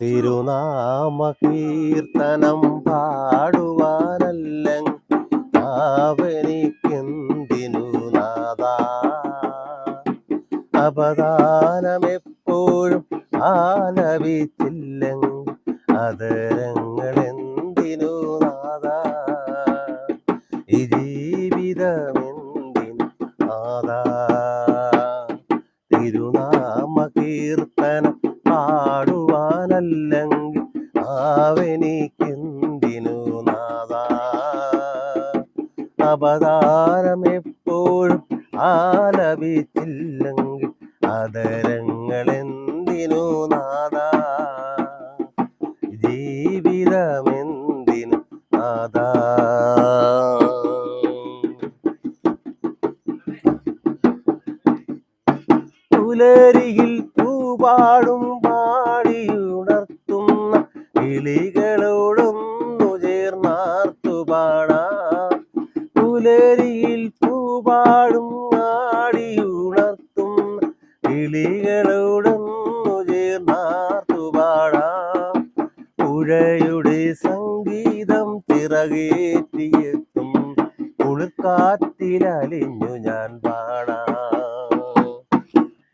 തിരുനാമ കീർത്തനം പാടുവാനല്ല അപദാനമെപ്പോഴും ആലപിച്ചില്ലെങ്കിൽ അതരങ്ങളെന്തിനു നാദ ഈ ജീവിതമെന്തിനു നാദ തിരുനാമ കീർത്തനം പാടുവാനല്ലെങ്കിൽ ആവനിക്കെന്തിനു നാദ അപദാനമെപ്പോഴും ആലപിച്ചില്ലെങ്കിൽ അതരങ്ങളെന്തിനു നാദ ജീവിതമെന്തിനു നാദ പുലരിയിൽ പൂപാടും പാടിയുണർത്തുന്ന കിളികളോടൊന്നു ചേർന്നാർത്തു പാടാം പുലരിയിൽ പൂപാടും നാടിയുണർത്തും കിളികളോടൊന്നു ചേർന്നാർത്തു പാടാം പുഴയുടെ സംഗീതം ചിറകേറ്റിയെത്തും കുളിർക്കാറ്റിലലിഞ്ഞു ഞാൻ പാടാം.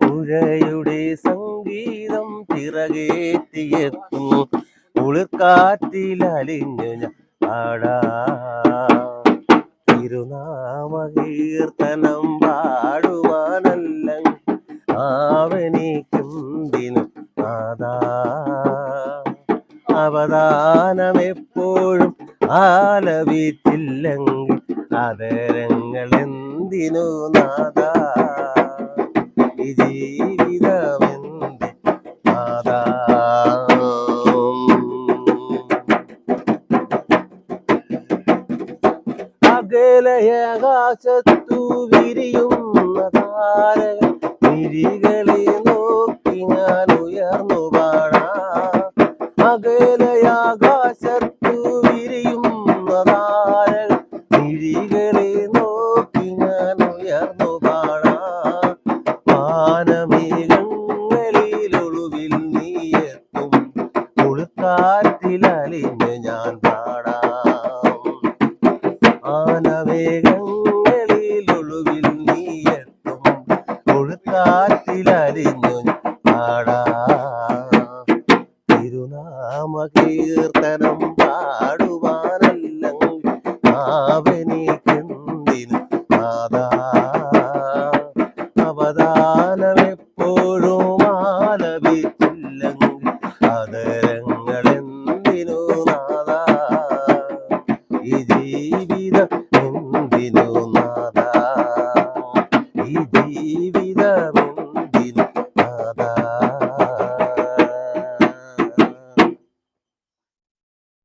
പുഴയുടെ സംഗീതം ചിറകേറ്റിയെത്തും കുളിർക്കാറ്റിലലിഞ്ഞു ഞാൻ പാടാ. തിരുനാമ കീർത്തനം പാടുവാനല്ല ആവനിക്കുന്തിനു എപ്പോഴും അവദാനമെപ്പോഴും ആലപിച്ചില്ലെങ്കിൽ അതരങ്ങളെന്തിനു നാദാ? ഈ അകലയാകാശത്തു വിരിയുന്ന താരകൾ മിഴികളെ നോക്കി ഞാൻ ഉയർന്നു പാടാം അകലയാകാശത്തു വിരിയുന്ന താരകൾ മിഴികളെ നോക്കി ഞാൻ ഉയർന്നു പാടാം വാനമേഘങ്ങളിലൊളുവിൽ നീയെത്തും കുളിക്കാറ്റിലലിഞ്ഞ് ഞാൻ പാടാം. ആനവേഗങ്ങളിലൊളുവിൽ കൊഴുക്കാറ്റിലരിഞ്ഞു പാടാ തിരുനാമ കീർത്തനം പാടുവാനല്ലെങ്കിൽ ആവനിക്കെന്തിനു മാതാ അവദാനമെപ്പോഴും ആലപിച്ചില്ലെങ്കിൽ അതരങ്ങളെന്തിനു